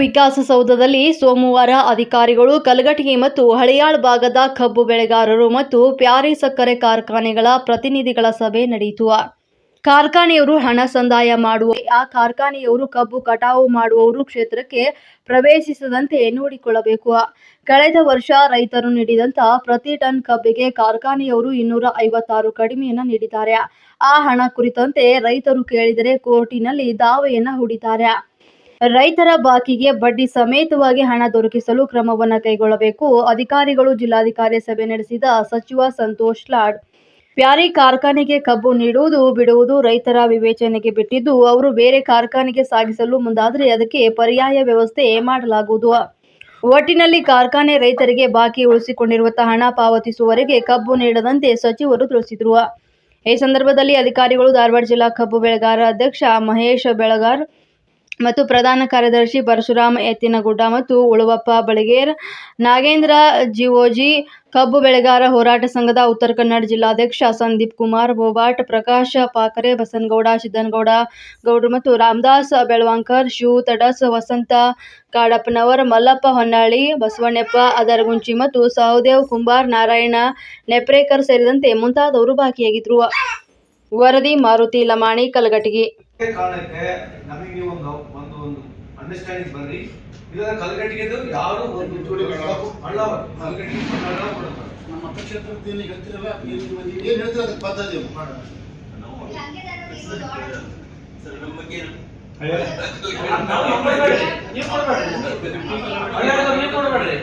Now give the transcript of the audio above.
ವಿಕಾಸಸೌಧದಲ್ಲಿ ಸೋಮವಾರ ಅಧಿಕಾರಿಗಳು ಕಲಘಟಗಿ ಮತ್ತು ಹಳೆಯಾಳ್ ಭಾಗದ ಕಬ್ಬು ಬೆಳೆಗಾರರು ಮತ್ತು ಪ್ಯಾರಿ ಸಕ್ಕರೆ ಕಾರ್ಖಾನೆಗಳ ಪ್ರತಿನಿಧಿಗಳ ಸಭೆ ನಡೆಯಿತು. ಕಾರ್ಖಾನೆಯವರು ಹಣ ಸಂದಾಯ ಮಾಡುವ ಆ ಕಾರ್ಖಾನೆಯವರು ಕಬ್ಬು ಕಟಾವು ಮಾಡುವವರು ಕ್ಷೇತ್ರಕ್ಕೆ ಪ್ರವೇಶಿಸದಂತೆ ನೋಡಿಕೊಳ್ಳಬೇಕು. ಕಳೆದ ವರ್ಷ ರೈತರು ನೀಡಿದಂತ ಪ್ರತಿ ಟನ್ ಕಬ್ಬಿಗೆ ಕಾರ್ಖಾನೆಯವರು ಇನ್ನೂರ ಐವತ್ತಾರು ಕಡಿಮೆಯನ್ನು ನೀಡಿದ್ದಾರೆ. ಆ ಹಣ ಕುರಿತಂತೆ ರೈತರು ಕೇಳಿದರೆ ಕೋರ್ಟಿನಲ್ಲಿ ದಾವೆಯನ್ನು ಹೂಡಿದ್ದಾರೆ. ರೈತರ ಬಾಕಿಗೆ ಬಡ್ಡಿ ಸಮೇತವಾಗಿ ಹಣ ದೊರಕಿಸಲು ಕ್ರಮವನ್ನು ಕೈಗೊಳ್ಳಬೇಕು. ಅಧಿಕಾರಿಗಳು ಜಿಲ್ಲಾಧಿಕಾರಿ ಸಭೆ ನಡೆಸಿದ ಸಚಿವ ಸಂತೋಷ್ ಲಾಡ್, ಪ್ಯಾರಿ ಕಾರ್ಖಾನೆಗೆ ಕಬ್ಬು ನೀಡುವುದು ಬಿಡುವುದು ರೈತರ ವಿವೇಚನೆಗೆ ಬಿಟ್ಟಿದ್ದು, ಅವರು ಬೇರೆ ಕಾರ್ಖಾನೆಗೆ ಸಾಗಿಸಲು ಮುಂದಾದರೆ ಅದಕ್ಕೆ ಪರ್ಯಾಯ ವ್ಯವಸ್ಥೆ ಮಾಡಲಾಗುವುದು. ಒಟ್ಟಿನಲ್ಲಿ ಕಾರ್ಖಾನೆ ರೈತರಿಗೆ ಬಾಕಿ ಉಳಿಸಿಕೊಂಡಿರುವ ಹಣ ಪಾವತಿಸುವವರೆಗೆ ಕಬ್ಬು ನೀಡದಂತೆ ಸಚಿವರು ತಿಳಿಸಿದರು. ಈ ಸಂದರ್ಭದಲ್ಲಿ ಅಧಿಕಾರಿಗಳು ಧಾರವಾಡ ಜಿಲ್ಲಾ ಕಬ್ಬು ಬೆಳೆಗಾರ ಅಧ್ಯಕ್ಷ ಮಹೇಶ್ ಬೆಳಗಾರ್ ಮತ್ತು ಪ್ರಧಾನ ಕಾರ್ಯದರ್ಶಿ ಪರಶುರಾಮ್ ಎತ್ತಿನಗುಡ್ಡ ಮತ್ತು ಉಳುವಪ್ಪ ಬಳಿಗೇರ್, ನಾಗೇಂದ್ರ ಜಿಒಜಿ, ಕಬ್ಬು ಬೆಳೆಗಾರ ಹೋರಾಟ ಸಂಘದ ಉತ್ತರ ಕನ್ನಡ ಜಿಲ್ಲಾಧ್ಯಕ್ಷ ಸಂದೀಪ್ ಕುಮಾರ್, ಬೋಬಾಟ್ ಪ್ರಕಾಶ ಪಾಕರೆ, ಬಸನಗೌಡ, ಸಿದ್ದನಗೌಡ ಗೌಡ್ರು ಮತ್ತು ರಾಮದಾಸ್ ಬೆಳವಾಂಕರ್ ಶಿವು ತಡಸ್, ವಸಂತ ಕಾಡಪ್ಪನವರ್, ಮಲ್ಲಪ್ಪ ಹೊನ್ನಾಳಿ, ಬಸವಣ್ಣಪ್ಪ ಅದರಗುಂಚಿ ಮತ್ತು ಸಹದೇವ್ ಕುಂಬಾರ್ ನಾರಾಯಣ ನೆಪ್ರೇಕರ್ ಸೇರಿದಂತೆ ಮುಂತಾದವರು ಭಾಗಿಯಾಗಿದ್ದರು ವರದಿ ಮಾರುತಿ ಲಮಾಣಿ ಕಲಘಟಗಿ. ಕಾರಣಕ್ಕೆ ನಮಗೆ ನೀವು ಒಂದು ಒಂದು ಒಂದು ಅಂಡರ್ಸ್ಟ್ಯಾಂಡಿಂಗ್ ಬರ್ರಿ. ಇದರ ಕಲ್ಗಟ್ಟಿಗೆದು ಯಾರು ಒಂದು ಚೂರಿ ಬೇಡ. ಹಳ್ಳ ಕಲ್ಗಟ್ಟಿಗೆ ಹಳ್ಳ ಕೊಡುತ್ತಾರೆ ನಮ್ಮ ಪಕ್ಷೇತರ ಏನು ಹೇಳ್ತಿರಲ್ಲ ನೀವು ನೀವು ಏನು ಹೇಳ್ತೀರ ಅದಕ್ಕೆ ಪದ್ಧತಿ ಮಾಡೋಣ ನೀವು ಕೊಡ್ಬೇಡ್ರಿ. ಹಳ್ಳ ನೀವು ಕೊಡ್ಬೇಡ್ರಿ.